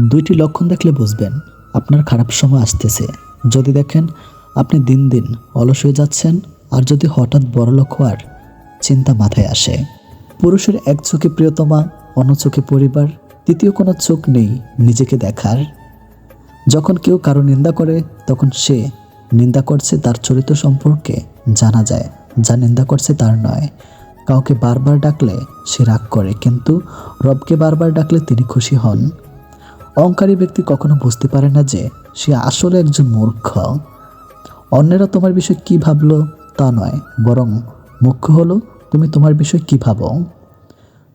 দুইটি লক্ষণ দেখলে বুঝবেন আপনার খারাপ সময় আসতেছে। যদি দেখেন আপনি দিন দিন অলস হয়ে যাচ্ছেন, আর যদি হঠাৎ বড়লোক হওয়ার চিন্তা মাথায় আসে। পুরুষের এক চোখে প্রিয়তমা, অন্য চোখে পরিবার, তৃতীয় কোনো চোখ নেই নিজেকে দেখার। যখন কেউ কারও নিন্দা করে, তখন সে নিন্দা করছে তার চরিত্র সম্পর্কে জানা যায়, যা নিন্দা করছে তার নয়। কাউকে বারবার ডাকলে সে রাগ করে, কিন্তু রবকে বারবার ডাকলে তিনি খুশি হন। অহংকারী ব্যক্তি কখনো বুঝতে পারে না যে সে আসলে একজন মূর্খ। অন্যেরা তোমার বিষয়ে কি ভাবলো তা নয়, বরং মুখ্য হলো তুমি তোমার বিষয়ে কি ভাবো।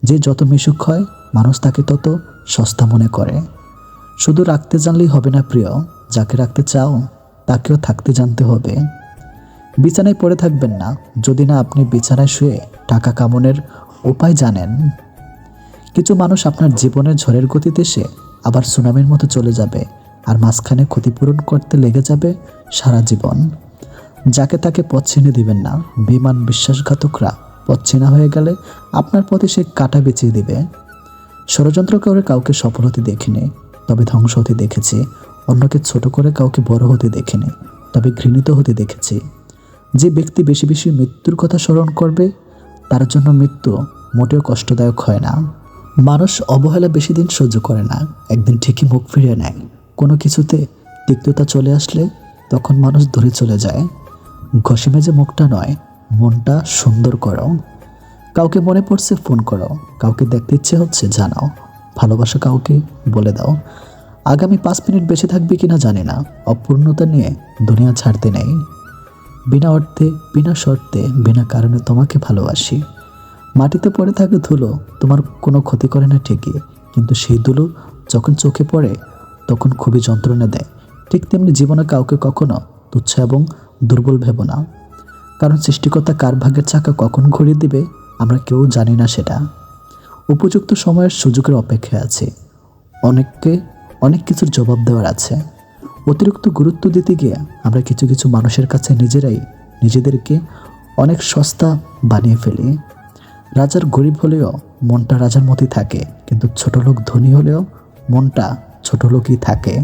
যে যত মিশুক হয়, মানুষ তাকে তত সস্তা মনে করে। শুধু রাখতে জানলেই হবে না প্রিয়, যাকে রাখতে চাও, তাকেও থাকতে জানতে হবে। বিছানায় পড়ে থাকবেন না, যদি না আপনি বিছানায় শুয়ে টাকা কামনের উপায় জানেন। কিছু মানুষ আপনার জীবনের ঝড়ের গতিতে সে আবার সুনামির মতো চলে যাবে আর মাঝখানে ক্ষতিপূরণ করতে লেগে যাবে সারা জীবন। যাকে তাকে পথ দিবেন না, বিমান বিশ্বাসঘাতকরা। পথ হয়ে গেলে আপনার পথে সে কাটা বেঁচিয়ে দিবে। ষড়যন্ত্র করে কাউকে সফল হতে দেখিনি, তবে ধ্বংস হতে দেখেছি। অন্যকে ছোট করে কাউকে বড় হতে দেখিনি, তবে ঘৃণিত হতে দেখেছি। যে ব্যক্তি বেশি বেশি মৃত্যুর কথা স্মরণ করবে, তার জন্য মৃত্যু মোটেও কষ্টদায়ক হয় না। মানুষ অবহেলা বেশি দিন সহ্য করে না। একদিন ঠিকই মুখ ফিরিয়ে নেয়। কোনো কিছুতে তিক্ততা চলে আসলে তখন মানুষ ধরে চলে যায়। ঘষে মেজে মুখটা নয়, মনটা সুন্দর করো। কাউকে মনে পড়ছে ফোন করো। কাউকে দেখতে ইচ্ছে হচ্ছে জানাও। ভালোবাসা কাউকে বলে দাও। আগামী পাঁচ মিনিট বেঁচে থাকবে কিনা জানি না। অপূর্ণতা নিয়ে দুনিয়া ছাড়তে নেই। বিনা অর্থে, বিনা শর্তে, বিনা কারণে তোমাকে ভালোবাসি। মাটিতে পড়ে থাকে ধুলো তোমার কোনো ক্ষতি করে না ঠিকই, কিন্তু সেই ধুলো যখন চোখে পড়ে, তখন খুবই যন্ত্রণা দেয়। ঠিক তেমনি জীবনে কাউকে কখনো তুচ্ছ এবং দুর্বল ভেব না। কারণ সৃষ্টিকর্তা কার ভাগের চাকা কখন ঘুরিয়ে দিবে, আমরা কেউ জানি না সেটা। উপযুক্ত সময়ের সুযোগের অপেক্ষায় আছে। অনেককে অনেক কিছুর জবাব দেওয়ার আছে। অতিরিক্ত গুরুত্ব দিতে গিয়ে আমরা কিছু কিছু মানুষের কাছে নিজেরাই নিজেদেরকে অনেক সস্তা বানিয়ে ফেলি। রাজার গরিব হলেও মনটা রাজার মতোই থাকে, কিন্তু ছোট লোক ধনী হলেও মনটা ছোট লোকই থাকে।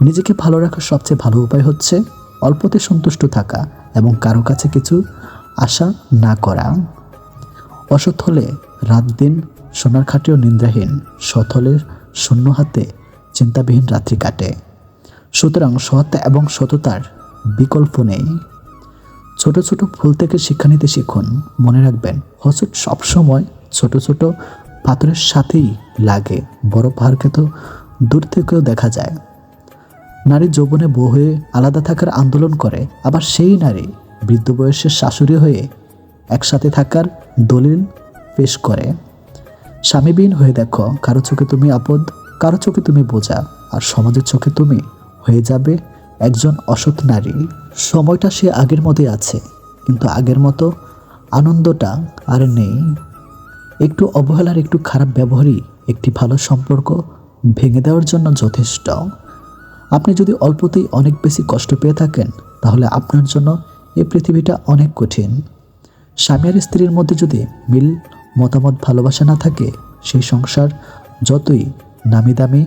নিজেকে ভালো রাখার সবচেয়ে ভালো উপায় হচ্ছে অল্পতে সন্তুষ্ট থাকা এবং কারও কাছে কিছু আশা না করা। অসৎ হলে রাত দিন সোনার খাটেও নিন্দ্রাহীন সৎ হলে শূন্য হাতে চিন্তাবিহীন রাত্রি কাটে। সুতরাং সৎ এবং সততার বিকল্প নেই। ছোট ছোট ভুল থেকে শিক্ষা নিতে শিখুন। মনে রাখবেন হসট সবসময় ছোট ছোট পাথরের সাথেই লাগে। বড় পাহাড়কে তো দূর থেকেও দেখা যায়। নারী যৌবনে বউ হয়ে আলাদা থাকার আন্দোলন করে, আবার সেই নারী বৃদ্ধ বয়সের শাশুড়ি হয়ে একসাথে থাকার দলিল পেশ করে। স্বামীবিহীন হয়ে দেখো, কারও চোখে তুমি আপদ, কারও চোখে তুমি বোঝা, আর সমাজের চোখে তুমি হয়ে যাবে একজন অসৎ নারী। সময়টা সে আগের মতোই আছে, কিন্তু আগের মতো আনন্দটা আর নেই। একটু অবহেলার, একটু খারাপ ব্যবহারই একটি ভালো সম্পর্ক ভেঙে দেওয়ার জন্য যথেষ্ট। আপনি যদি অল্পতেই অনেক বেশি কষ্ট পেয়ে থাকেন, তাহলে আপনার জন্য এই পৃথিবীটা অনেক কঠিন। স্বামী আর স্ত্রীর মধ্যে যদি মিল, মতামত, ভালোবাসা না থাকে, সেই সংসার যতই নামি দামি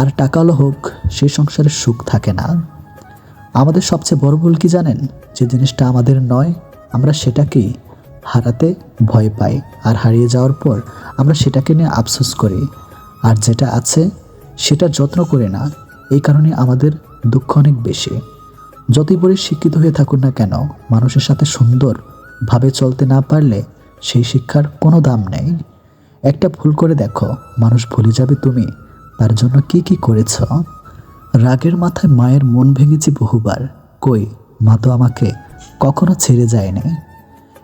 আর টাকালো হোক, সেই সংসারে সুখ থাকে না। আমাদের সবচেয়ে বড় ভুল কি জানেন? যে জিনিসটা আমাদের নয়, আমরা সেটাকেই হারাতে ভয় পাই। আর হারিয়ে যাওয়ার পর আমরা সেটাকে নিয়ে আফসোস করি। আর যেটা আছে, সেটা যত্ন করে না। এই কারণে আমাদের দুঃখ অনেক বেশি। যতই বড় শিক্ষিত হয়ে থাকুন না কেন, মানুষের সাথে সুন্দর ভাবে চলতে না পারলে সেই শিক্ষার কোনো দাম নেই। একটা ভুল করে দেখো, মানুষ ভুলে যাবে তুমি। তার জন্য কি কি করেছ? রাগের মাথায় মায়ের মন ভেঙেছি বহুবার। কই, মা তো আমাকে কখনো ছেড়ে যায়নি।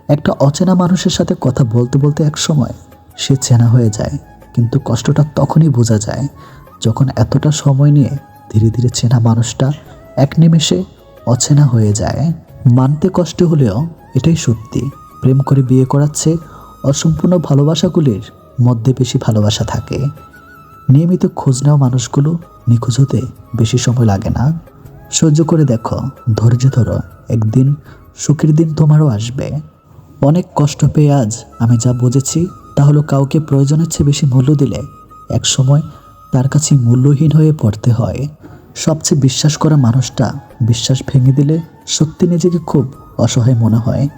একটা অচেনা মানুষের সাথে কথা বলতে বলতে এক সময় সে চেনা হয়ে যায়, কিন্তু কষ্টটা তখনই বোঝা যায় যখন এতটা সময় নিয়ে ধীরে ধীরে চেনা মানুষটা এক নিমেষে অচেনা হয়ে যায়। মানতে কষ্ট হলেও এটাই সত্যি। প্রেম করে বিয়ে করাচ্ছে অসম্পূর্ণ ভালোবাসাগুলির মধ্যে বেশি ভালোবাসা থাকে। নিয়মিত খোঁজ নেওয়া মানুষগুলো নিখোঁজ হতে বেশি সময় লাগে না। সহ্য করে দেখো, ধৈর্য ধরো, একদিন সুখের দিন তোমারও আসবে। অনেক কষ্ট পেয়ে আজ আমি যা বুঝেছি, তা হলো কাউকে প্রয়োজনের চেয়ে বেশি মূল্য দিলে এক সময় তার কাছে মূল্যহীন হয়ে পড়তে হয়। সবচেয়ে বিশ্বাস করা মানুষটা বিশ্বাস ভেঙে দিলে সত্যি নিজেকে খুব অসহায় মনে হয়।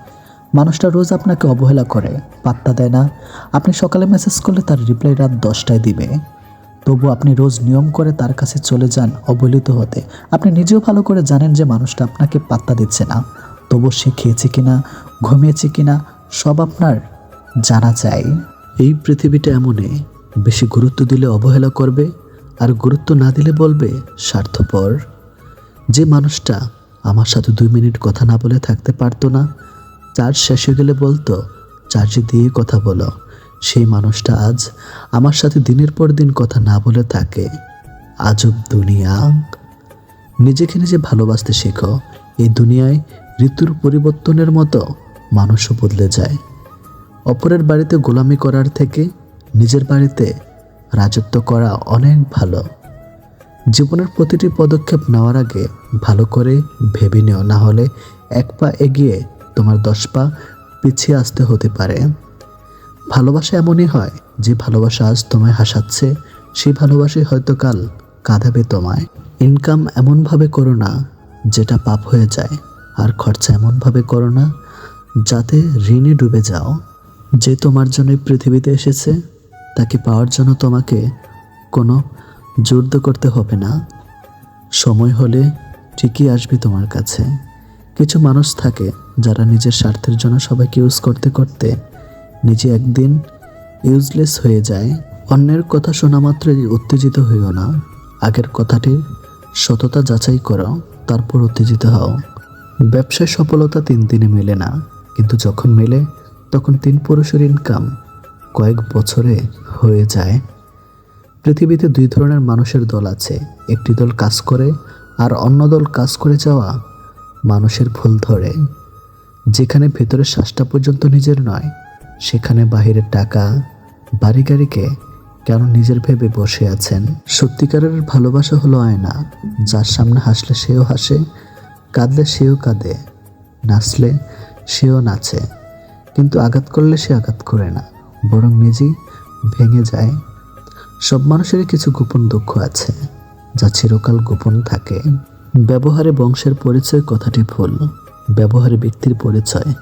মানুষটা রোজ আপনাকে অবহেলা করে, পাত্তা দেয় না। আপনি সকালে মেসেজ করলে তার রিপ্লাই রাত দশটায় দিবে। তবু আপনি রোজ নিয়ম করে তার কাছে চলে যান অবহেলিত হতে। আপনি নিজেও ভালো করে জানেন যে মানুষটা আপনাকে পাত্তা দিচ্ছে না। তবু সে খেয়েছে কিনা, ঘুমিয়েছে কিনা, সব আপনার জানা চাই। এই পৃথিবীটা এমনই, বেশি গুরুত্ব দিলে অবহেলা করবে, আর গুরুত্ব না দিলে বলবে স্বার্থপর। যে মানুষটা আমার সাথে দুই মিনিট কথা না বলে থাকতে পারতো না, চার্জ শেষ হয়ে গেলে বলতো, চার্জে দিয়ে কথা বলো। সেই মানুষটা আজ আমার সাথে দিনের পর দিন কথা না বলে থাকে। আজব দুনিয়া। নিজেকে নিজে ভালোবাসতে শেখো। এই দুনিয়ায় ঋতুর পরিবর্তনের মতো মানুষও বদলে যায়। অপরের বাড়িতে গোলামি করার থেকে নিজের বাড়িতে রাজত্ব করা অনেক ভালো। জীবনের প্রতিটি পদক্ষেপ নেওয়ার আগে ভালো করে ভেবে নেও, না হলে এক পা এগিয়ে তোমার দশ পা পিছিয়ে আসতে হতে পারে। ভালোবাসা এমনই হয় যে ভালোবাসা আজ তোমায় হাসাচ্ছে, সেই ভালোবাসাই হয়তো কাল কাঁদাবে তোমায়। ইনকাম এমনভাবে করো না যেটা পাপ হয়ে যায়, আর খরচা এমনভাবে করো না যাতে ঋণে ডুবে যাও। যে তোমার জন্য পৃথিবীতে এসেছে, তাকে পাওয়ার জন্য তোমাকে কোনো যুদ্ধ করতে হবে না। সময় হলে ঠিকই আসবে তোমার কাছে। কিছু মানুষ থাকে যারা নিজের স্বার্থের জন্য সবাইকে ইউজ করতে করতে নিজে একদিন ইউজলেস হয়ে যায়। অন্যের কথা শোনা মাত্রই উত্তেজিত হইও না। আগের কথাটির সততা যাচাই করো, তারপর উত্তেজিত হও। ব্যবসায় সফলতা তিন দিনে মেলে না, কিন্তু যখন মেলে, তখন তিন পুরুষের ইনকাম কয়েক বছরে হয়ে যায়। পৃথিবীতে দুই ধরনের মানুষের দল আছে, একটি দল কাজ করে আর অন্য দল কাজ করে যাওয়া মানুষের ভুল ধরে। যেখানে ভেতরের শ্বাসটা পর্যন্ত নিজের নয় সেখানে বাহিরের টাকা, বাড়ি গাড়িকে কেন নিজের ভেবে বসে আছেন? সত্যিকারের ভালোবাসা হলো আয়না, যার সামনে হাসলে সেও হাসে, কাঁদলে সেও কাঁদে, নাচলে সেও নাচে। কিন্তু আঘাত করলে সে আঘাত করে না, বরং নিজেই ভেঙে যায়। সব মানুষেরই কিছু গোপন দুঃখ আছে, যা চিরকাল গোপন থাকে। ব্যবহারে বংশের পরিচয় কথাটি ভুল, ব্যবহারে ব্যক্তির পরিচয়।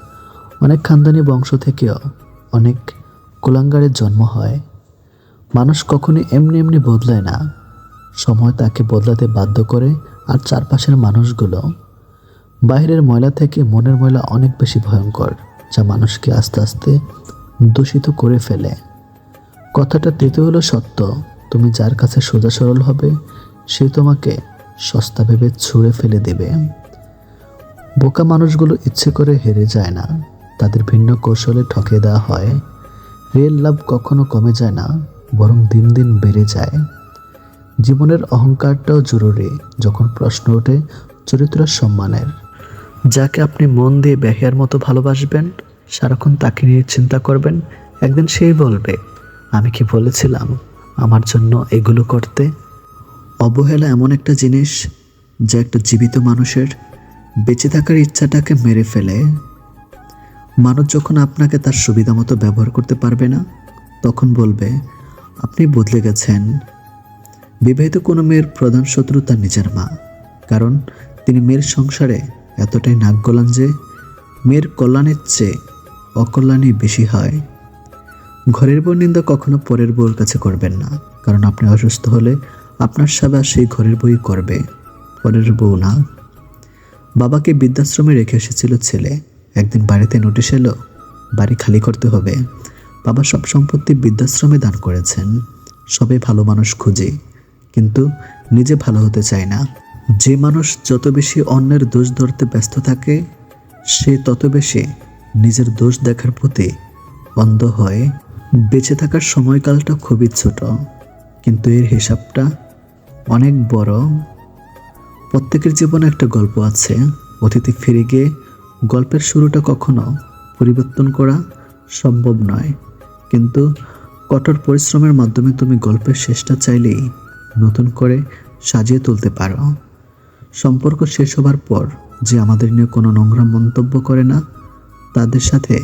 অনেক খানদানি বংশ থেকেও অনেক কুলাঙ্গারের জন্ম হয়। মানুষ কখনোই এমনি এমনি বদলায় না। সময় তাকে বদলাতে বাধ্য করে আর চারপাশের মানুষগুলো। বাইরের ময়লা থেকে মনের ময়লা অনেক বেশি ভয়ঙ্কর, যা মানুষকে আস্তে আস্তে দূষিত করে ফেলে। কথাটা তেতে হলো সত্য, তুমি যার কাছে সোজা সরল হবে, সে তোমাকে সস্তা ভেবে ছুঁড়ে ফেলে দেবে। বোকা মানুষগুলো ইচ্ছে করে হেরে যায় না। তাদের ভিন্ন কৌশলে ঠকে দেওয়া হয়। রিয়েল লাভ কখনো কমে যায় না, বরং দিন দিন বেড়ে যায়। জীবনের অহংকারটাও জরুরি, যখন প্রশ্ন ওঠে চরিত্র সম্মানের। যাকে আপনি মন দিয়ে ব্যাহিয়ার মতো ভালোবাসবেন, সারাক্ষণ তাকে নিয়ে চিন্তা করবেন, একদিন সেই বলবে, আমি কি বলেছিলাম আমার জন্য এগুলো করতে? অবহেলা এমন একটা জিনিস, যা একটা জীবিত মানুষের বেঁচে থাকার ইচ্ছাটাকে মেরে ফেলে। মানুষ যখন আপনাকে তার সুবিধা মতো ব্যবহার করতে পারবে না, তখন বলবে, আপনি বদলে গেছেন। বিবাহিত কোনো মেয়ের প্রধান শত্রু তার নিজের মা, কারণ তিনি মেয়ের সংসারে এতটাই নাক গলান যে মেয়ের কল্যাণের চেয়ে অকল্যাণই বেশি হয়। ঘরের বউ নিন্দা কখনো পরের বউর কাছে করবেন না, কারণ আপনি অসুস্থ হলে আপনার সেবা সেই ঘরের বই করবে, পরের বউ না। বাবাকে বৃদ্ধাশ্রমে রেখে এসেছিল ছেলে। একদিন বাড়িতে নোটিশ এলো, বাড়ি খালি করতে হবে। বাবা সব সম্পত্তি বৃদ্ধাশ্রমে দান করেছেন। সবে ভালো মানুষ খুঁজে, কিন্তু নিজে ভালো হতে চায় না। যে মানুষ যত বেশি অন্যের দোষ ধরতে ব্যস্ত থাকে, সে তত বেশি নিজের দোষ দেখার প্রতি অন্ধ হয়। বেঁচে থাকার সময়কালটা খুবই ছোট, কিন্তু এর হিসাবটা অনেক বড়। প্রত্যেকের জীবনে একটা গল্প আছে অতীতে ফিরে গিয়ে গল্পের শুরুটা কখনো পরিবর্তন করা সম্ভব নয়। কিন্তু কঠোর পরিশ্রমের মাধ্যমে তুমি গল্পের শেষটা চাইলেই নতুন করে সাজিয়ে তুলতে পারো। সম্পর্ক শেষ হবার পর যে আমাদের নিয়ে কোনো নোংরা মন্তব্য করে না, তাদের সাথে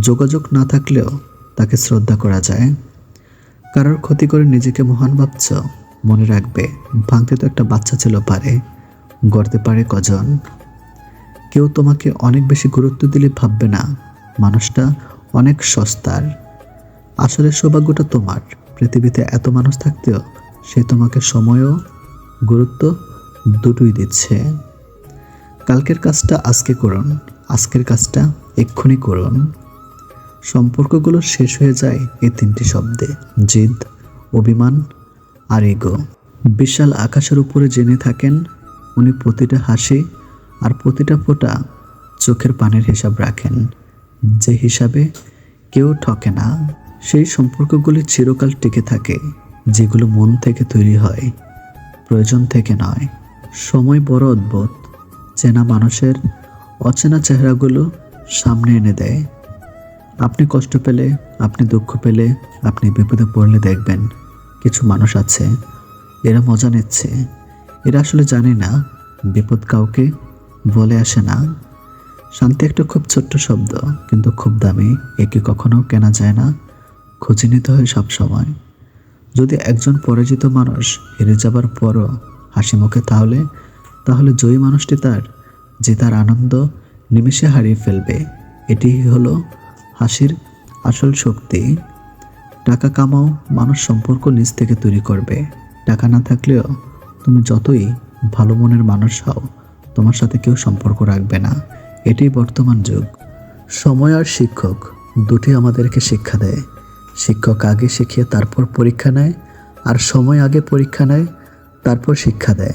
যোগাযোগ না থাকলেও তাকে শ্রদ্ধা করা যায়। কারোর ক্ষতি করে নিজেকে মহান ভাবছ, মনে রাখবে, ভাঙতে তো একটা বাচ্চা ছিল পারে, গড়তে পারে কজন। কেউ তোমাকে অনেক বেশি গুরুত্ব দিলে ভাববে না। মানুষটা অনেক সস্তার। আসলে সৌভাগ্যটা তোমার। পৃথিবীতে এত মানুষ থাকতেও সে তোমাকে সময়ও, গুরুত্ব দুটোই দিচ্ছে। কালকের কাজটা আজকে করুন। আজকের কাজটা এক্ষুনি করুন। সম্পর্কগুলো শেষ হয়ে যায় এই তিনটি শব্দে। জিদ, অভিমান আর ইগো। বিশাল আকাশের উপরে জেনে থাকেন, উনি প্রতিটা হাসি আর প্রতিটা ফোঁটা চোখের পানির হিসাব রাখেন। যে হিসাবে কেউ ঠকে না, সেই সম্পর্কগুলি চিরকাল টিকে থাকে, যেগুলো মন থেকে তৈরি হয়, প্রয়োজন থেকে নয়। সময় বড় অদ্ভুত, চেনা মানুষের অচেনা চেহারাগুলো সামনে এনে দেয়। আপনি কষ্ট পেলে, আপনি দুঃখ পেলে, আপনি বিপদে পড়লে দেখবেন কিছু মানুষ আছে, এরা মজা নিচ্ছে। এরা আসলে জানে না, বিপদ কাউকে বলে আসে না। শান্তি একটা খুব ছোট্ট শব্দ, কিন্তু খুব দামি, একে কখনো কেনা যায় না। খুঁজে নিতে হয় সব সময়। যদি একজন পরাজিত মানুষ হেরে যাবার পরও হাসি মুখে তাহলে তাহলে জয়ী মানুষটি তার যে তার আনন্দ নিমেষে হারিয়ে ফেলবে। এটি হলো হাসির আসল শক্তি। টাকা কামাও মানুষ সম্পর্ক নিজ থেকে তৈরি করবে। টাকা না থাকলেও তুমি যতই ভালো মনের মানুষ হও তোমার সাথে কেউ সম্পর্ক রাখবে না। এটাই বর্তমান যুগ। সময় আর শিক্ষক দুটি আমাদেরকে শিক্ষা দেয়। শিক্ষক আগে শিখিয়ে তারপর পরীক্ষা নেয় আর সময় আগে পরীক্ষা নেয়, তারপর শিক্ষা দেয়।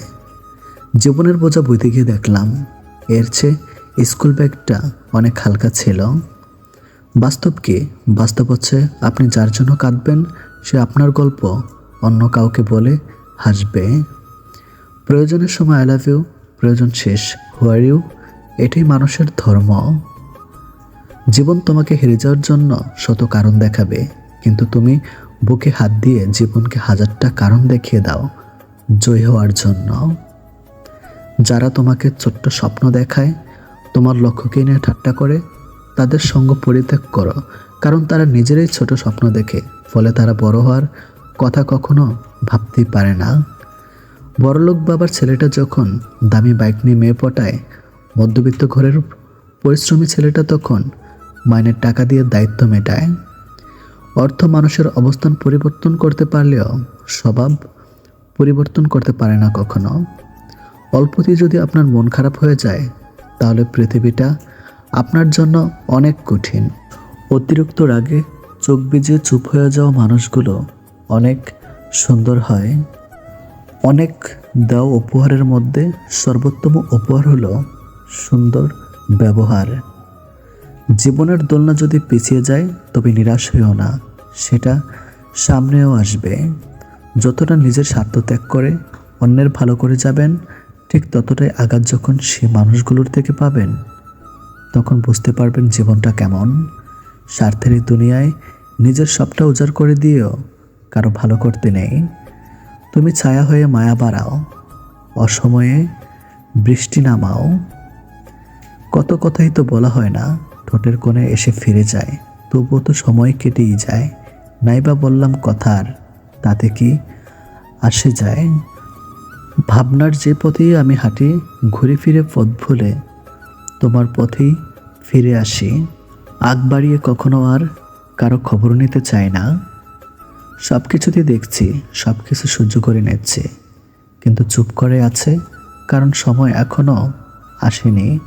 জীবনের বোঝা বইতে গিয়ে দেখলাম, এর চেয়ে স্কুল ব্যাগটা অনেক হালকা ছিল। বাস্তব কি? বাস্তব হচ্ছে আপনি যার জন্য কাঁদবেন, সে আপনার গল্প অন্য কাউকে বলে হাসবে। প্রয়োজনের সময় আই লাভ ইউ প্রয়োজন শেষ হুয়ার ইউ এটাই মানুষের ধর্ম। জীবন তোমাকে হেরে যাওয়ার জন্য শত কারণ দেখাবে, কিন্তু তুমি বুকে হাত দিয়ে জীবনকে হাজারটা কারণ দেখিয়ে দাও, জয় হওয়ার জন্য। যারা তোমাকে ছোট্ট স্বপ্ন দেখায়, তোমার লক্ষ্যকে নিয়ে ঠাট্টা করে, তাদের সঙ্গ পরিত্যাগ করো, কারণ তারা নিজেরাই ছোট স্বপ্ন দেখে, ফলে তারা বড় হওয়ার কথা কখনো ভাবতেই পারে না। বড়লোক বাবার ছেলেটা যখন দামি বাইক নিয়ে মেয়ে পটায়, মধ্যবিত্ত ঘরের পরিশ্রমী ছেলেটা তখন মাইনের টাকা দিয়ে দায়িত্ব মেটায়। অর্থ মানুষের অবস্থান পরিবর্তন করতে পারলেও স্বভাব পরিবর্তন করতে পারে না কখনো। অল্পতেই যদি আপনার মন খারাপ হয়ে যায়, তাহলে পৃথিবীটা আপনার জন্য অনেক কঠিন। অতিরিক্ত রাগে চোখ ভিজে চুপ হয়ে যাওয়া মানুষগুলো অনেক সুন্দর হয়। অনেক দেওয়া উপহারের মধ্যে সর্বোত্তম উপহার হলো সুন্দর ব্যবহার। জীবনের দোলনা যদি পিছিয়ে যায়, তবে নিরাশ হইও না, সেটা সামনেও আসবে। যতটা নিজের স্বার্থ ত্যাগ করে অন্যের ভালো করে যাবেন, ঠিক ততটাই আঘাত যখন সে মানুষগুলোর থেকে পাবেন। তখন বুঝতে পারবেন জীবনটা কেমন। স্বার্থের দুনিয়ায় নিজের সবটা উজাড় করে দিয়েও কারও ভালো করতে নেই। তুমি ছায়া হয়ে মায়া বাড়াও, অসময়ে বৃষ্টি নামাও। কত কথাই তো বলা হয় না, ঠোঁটের কোণে এসে ফিরে যায়, তবুও তো সময় কেটেই যায়। নাইবা বললাম কথার, তাতে কি আসে যায়? ভাবনার যে পথেই আমি হাঁটি, ঘুরে ফিরে পথ ভুলে তোমার পথেই ফিরে আসি। আগ বাড়িয়ে কখনো আর কারও খবর নিতে চাই না। সব কিছুতেই দেখছি সব কিছু সহ্য করে নিচ্ছে। কিন্তু চুপ করে আছে, কারণ সময় এখনও আসেনি।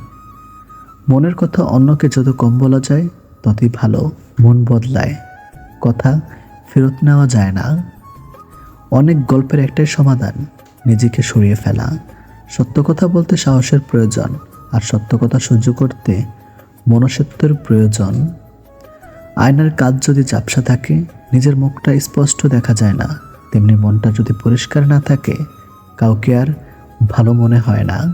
মনের কথা অন্যকে যত কম বলা যায়, ততই ভালো, মন বদলায়। কথা ফেরত নেওয়া যায় না। অনেক গল্পের একটাই সমাধান, নিজেকে সরিয়ে ফেলা। সত্য কথা বলতে সাহসের প্রয়োজন, আর সত্য কথা সহ্য করতে মনসত্বের প্রয়োজন। আয়নার কাজ যদি চাপসা থাকে, নিজের মুখটা স্পষ্ট দেখা যায় না। তেমনি মনটা যদি পরিষ্কার না থাকে, কাউকে আর ভালো মনে হয় না।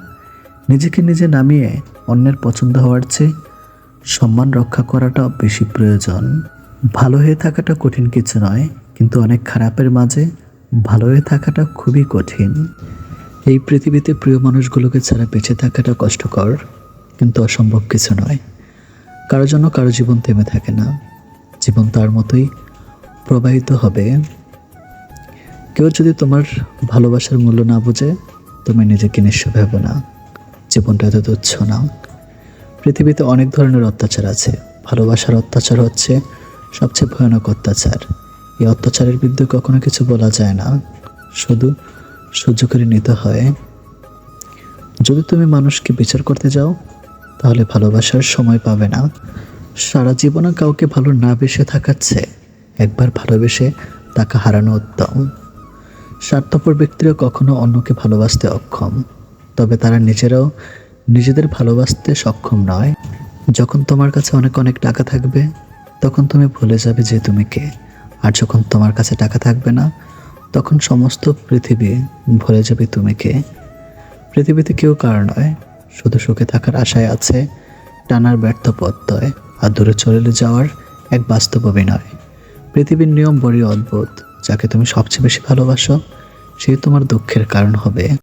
নিজেকে নিজে নামিয়ে অন্যের পছন্দ হওয়ার চেয়ে সম্মান রক্ষা করাটা বেশি প্রয়োজন। ভালো হয়ে থাকাটা কঠিন কিছু নয়, কিন্তু অনেক খারাপের মাঝে ভালো হয়ে থাকাটা খুবই কঠিন। এই পৃথিবীতে প্রিয় মানুষগুলোকে ছাড়া বেঁচে থাকাটা কষ্টকর, কিন্তু অসম্ভব কিছু নয়। কারও জন্য কারও জীবন থেমে থাকে না। জীবন তার মতোই প্রবাহিত হবে। কেউ যদি তোমার ভালোবাসার মূল্য না বোঝে, তুমি নিজেকে নিঃস্ব ভেবো না। জীবনটা এত তুচ্ছ না। পৃথিবীতে অনেক ধরনের অত্যাচার আছে। ভালোবাসার অত্যাচার হচ্ছে সবচেয়ে ভয়ানক অত্যাচার। এই অত্যাচারের বিরুদ্ধে কখনো কিছু বলা যায় না। শুধু সহ্য করে নিতে হয়। যদি তুমি মানুষকে বিচার করতে যাও, তাহলে ভালোবাসার সময় পাবে না। সারা জীবনে কাউকে ভালো না বেসে থাকাচ্ছে, একবার ভালোবেসে তাকে হারানো উত্তম। স্বার্থপর ব্যক্তিরা কখনো অন্যকে ভালোবাসতে অক্ষম, তবে তারা নিজেরাও নিজেদের ভালোবাসতে সক্ষম নয়। যখন তোমার কাছে অনেক অনেক টাকা থাকবে, তখন তুমি ভুলে যাবে যে তুমি কে। আর যখন তোমার কাছে টাকা থাকবে না, তখন সমস্ত পৃথিবী ভুলে যাবে তুমি কে। পৃথিবীতে কেউ কার নয়, শুধু সুখে থাকার আশায় আছে, টানার ব্যর্থ পথয় আর দূরে চলে যাওয়ার এক বাস্তব অভিনয়। পৃথিবীর নিয়ম বড়ই অদ্ভুত, যাকে তুমি সবচেয়ে বেশি ভালোবাসো সে তোমার দুঃখের কারণ হবে।